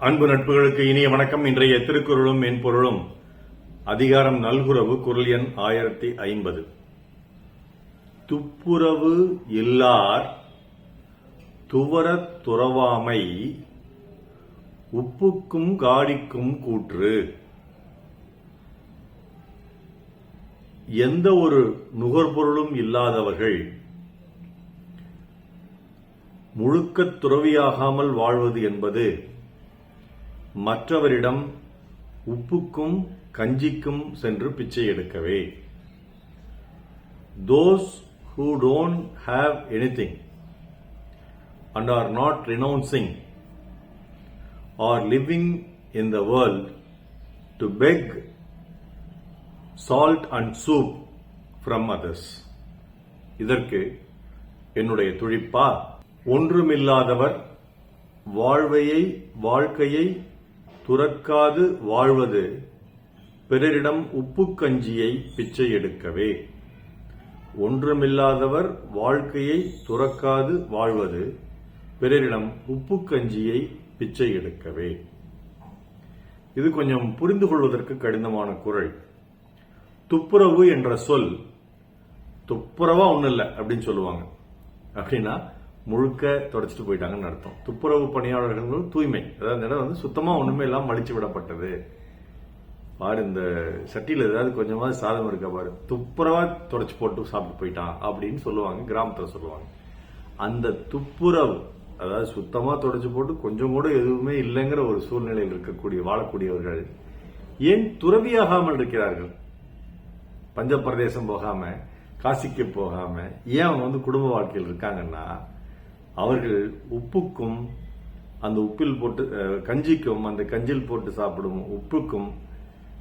அன்பு நட்புகளுக்கு இனிய வணக்கம். இன்றைய திருக்குறளும் மென்பொருளும் அதிகாரம் நல்குறவு குரல் எண் ஆயிரத்தி ஐம்பது. துப்புரவு இல்லார் துவரத் துறவாமை உப்புக்கும் காடிக்கும் கூற்று. எந்த ஒரு நுகர்பொருளும் இல்லாதவர்கள் முழுக்கத் துறவியாகாமல் வாழ்வது என்பது மற்றவரிடம் உப்புக்கும் கஞ்சிக்கும் சென்று பிச்சை எடுக்கவே. Those who don't have anything and are not renouncing or living in the world to beg salt and soup from others இதற்கு என்னுடைய துழிப்பா ஒன்றுமில்லாதவர் வாழ்வையை வாழ்க்கையை துறக்காது வாழ்வது. பிறரிடம் உப்பு கஞ்சியை பிச்சை எடுக்கவே. ஒன்றுமில்லாதவர் வாழ்க்கையை துறக்காது வாழ்வது. பிறரிடம் உப்பு கஞ்சியை பிச்சை எடுக்கவே. இது கொஞ்சம் புரிந்து கொள்வதற்கு கடினமான குரல். துப்புரவு என்ற சொல் துப்புரவா ஒன்றும் இல்லை அப்படின்னு சொல்லுவாங்க. அப்படின்னா முழுக்க தொடச்சிட்டு போயிட்டாங்கன்னு அர்த்தம். துப்புரவு பணியாளர்கள் தூய்மை. அதாவது இடம் வந்து சுத்தமாக ஒன்றுமே இல்லாம மலிச்சு விடப்பட்டது. பாரு இந்த சட்டியில் ஏதாவது கொஞ்சமாவது சாதம் இருக்கா பாரு. துப்புரவா தொடச்சி போட்டு சாப்பிட்டு போயிட்டான் அப்படின்னு சொல்லுவாங்க கிராமத்தில் சொல்லுவாங்க. அந்த துப்புரவு அதாவது சுத்தமாக தொடச்சி போட்டு கொஞ்சம் கூட எதுவுமே இல்லைங்கிற ஒரு சூழ்நிலையில் இருக்கக்கூடிய வாழக்கூடியவர்கள் ஏன் துறவியாகாமல் இருக்கிறார்கள்? பஞ்ச பிரதேசம் போகாம காசிக்கு போகாம ஏன் அவங்க வந்து குடும்ப வாழ்க்கையில் இருக்காங்கன்னா அவர்கள் உப்புக்கும் அந்த உப்பில் போட்டு கஞ்சிக்கும் அந்த கஞ்சில் போட்டு சாப்பிடும் உப்புக்கும்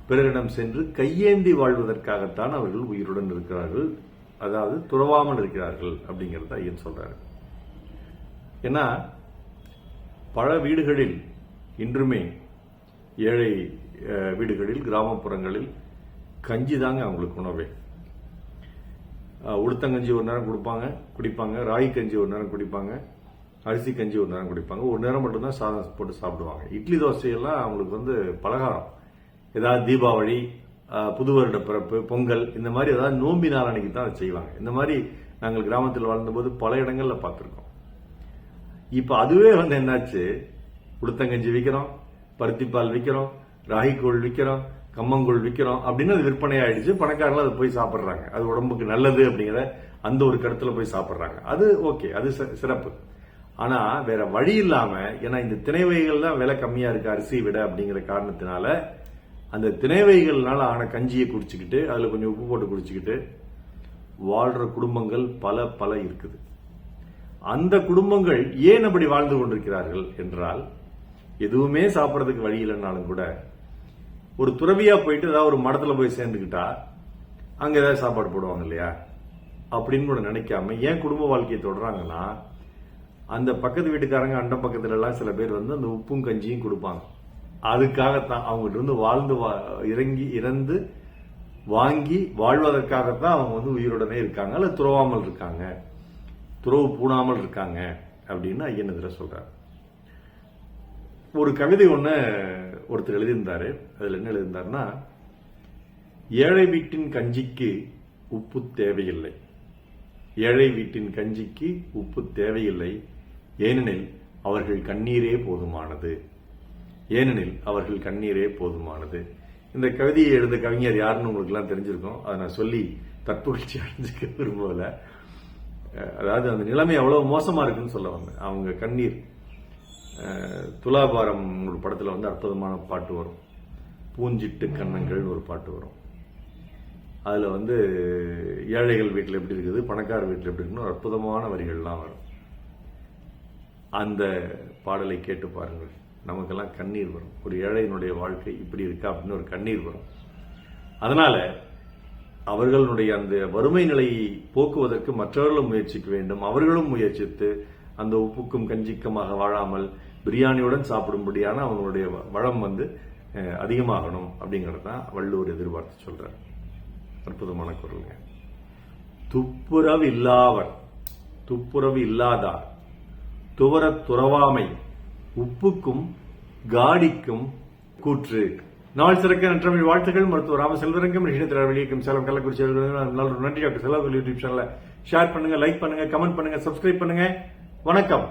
பிறரிடம் சென்று கையேந்தி வாழ்வதற்காகத்தான் அவர்கள் உயிருடன் இருக்கிறார்கள். அதாவது துறவாமல் இருக்கிறார்கள் அப்படிங்கிறத ஐயன் சொல்றாரு. ஏன்னா பல வீடுகளில் இன்றுமே ஏழை வீடுகளில் கிராமப்புறங்களில் கஞ்சி தாங்க அவங்களுக்கு உணவே. உளுத்தங்கஞ்சி ஒரு நேரம் கொடுப்பாங்க குடிப்பாங்க ராகி கஞ்சி ஒரு நேரம் குடிப்பாங்க அரிசி கஞ்சி ஒரு நேரம் குடிப்பாங்க. ஒரு நேரம் மட்டும்தான் சாதம் போட்டு சாப்பிடுவாங்க. இட்லி தோசையெல்லாம் அவங்களுக்கு வந்து பலகாரம். ஏதாவது தீபாவளி புது வருட பிறப்பு பொங்கல் இந்த மாதிரி ஏதாவது நோம்பி நாளன்னைக்கு தான் அதை செய்வாங்க. இந்த மாதிரி நாங்கள் கிராமத்தில் வாழ்ந்தபோது பல இடங்களில் பார்த்துருக்கோம். இப்போ அதுவே வந்து என்னாச்சு? உளுத்தங்கஞ்சி விற்கிறோம் பருத்திப்பால் விற்கிறோம் ராகிக்கூழ் விற்கிறோம் கம்மங்கூழ் விற்கிறோம் அப்படின்னு அது விற்பனை ஆயிடுச்சு பணக்காரங்களும் அதை போய் சாப்பிட்றாங்க. அது உடம்புக்கு நல்லது அப்படிங்கிற அந்த ஒரு கருத்துல போய் சாப்பிட்றாங்க. அது ஓகே அது சிறப்பு. ஆனா வேற வழி இல்லாம ஏன்னா இந்த திணை வகைகள் தான் விலை கம்மியா இருக்கு அரிசியை விட அப்படிங்கிற காரணத்தினால அந்த திணை வகைகள்னால ஆன கஞ்சியை குடிச்சுக்கிட்டு அதுல கொஞ்சம் உப்பு போட்டு குடிச்சுக்கிட்டு வாழ்ற குடும்பங்கள் பல பல இருக்குது. அந்த குடும்பங்கள் ஏன் அப்படி வாழ்ந்து கொண்டிருக்கிறார்கள் என்றால் எதுவுமே சாப்பிட்றதுக்கு வழி இல்லைன்னாலும் கூட ஒரு துறவியா போயிட்டு ஏதாவது ஒரு மடத்துல போய் சேர்ந்துக்கிட்டா அங்க ஏதாவது சாப்பாடு போடுவாங்க இல்லையா? அப்படின்னு கூட நினைக்காம ஏன் குடும்ப வாழ்க்கையை தொடறாங்கன்னா அந்த பக்கத்து வீட்டுக்காரங்க அண்ட பக்கத்துல எல்லாம் சில பேர் வந்து அந்த உப்பும் கஞ்சியும் கொடுப்பாங்க. அதுக்காகத்தான் அவங்ககிட்ட இருந்து வாழ்ந்து வா- இறங்கி இறந்து வாங்கி வாழ்வதற்காகத்தான் அவங்க வந்து உயிருடனே இருக்காங்க அல்ல துறவாமல் இருக்காங்க. துறவு பூணாமல் இருக்காங்க அப்படின்னு ஐயன் இதில் சொல்றாரு. ஒரு கவிதை ஒண்ணு ஒருத்தர் எழுதியிருந்தாரு. அதுல என்ன எழுதியிருந்தாருன்னா ஏழை வீட்டின் கஞ்சிக்கு உப்பு தேவையில்லை. ஏழை வீட்டின் கஞ்சிக்கு உப்பு தேவையில்லை. ஏனெனில் அவர்கள் கண்ணீரே போதுமானது. ஏனெனில் அவர்கள் கண்ணீரே போதுமானது. இந்த கவிதையை எழுத கவிஞர் யாருன்னு உங்களுக்கு எல்லாம் தெரிஞ்சிருக்கும். அதை நான் சொல்லி தற்புகழ்ச்சி அடைஞ்சிக்க விரும்பல அதாவது அந்த நிலைமை அவ்வளவு மோசமா இருக்குன்னு சொல்ல வந்தேன். அவங்க கண்ணீர் துலாபாரம் ஒரு படத்தில் வந்து அற்புதமான பாட்டு வரும். பூஞ்சிட்டு கண்ணங்கள் ஒரு பாட்டு வரும். அதில் வந்து ஏழைகள் வீட்டில் எப்படி இருக்குது பணக்கார வீட்டில் எப்படி இருக்குன்னு ஒரு அற்புதமான வரிகள்லாம் வரும். அந்த பாடலை கேட்டு பாருங்கள். நமக்கெல்லாம் கண்ணீர் வரும். ஒரு ஏழையினுடைய வாழ்க்கை இப்படி இருக்கா அப்படின்னு ஒரு கண்ணீர் வரும். அதனால் அவர்களுடைய அந்த வறுமை நிலையை போக்குவதற்கு மற்றவர்களும் முயற்சிக்க வேண்டும். அவர்களும் முயற்சித்து அந்த உப்புக்கும் கஞ்சிக்குமாக வாழாமல் பிரியாணியுடன் சாப்பிடும்படியான அவங்களுடைய வ- வளம் வந்து அதிகமாகணும் அப்படிங்கறது தான் வள்ளுவர் எதிர்பார்த்து சொல்றார். அற்புதமான குரலுங்க. துப்புரவு இல்லாவர் துப்புரவு இல்லாதார் துவர துறவாமை உப்புக்கும் காடிக்கும் கூற்று. நாள் சிறக்க நன்றமிழ் வாழ்த்துக்கள். மருத்துவர் ராம செல்வரங்கம் ரிஷினத்திரார் வெளியிடும் சேலம் கள்ளக்குறிச்சி நல்ல நன்றி டாக்டர் செலவு யூடியூப் சேனலை ஷேர் பண்ணுங்க லைக் பண்ணுங்க கமெண்ட் பண்ணுங்க சப்ஸ்கிரைப் பண்ணுங்க. வணக்கம்.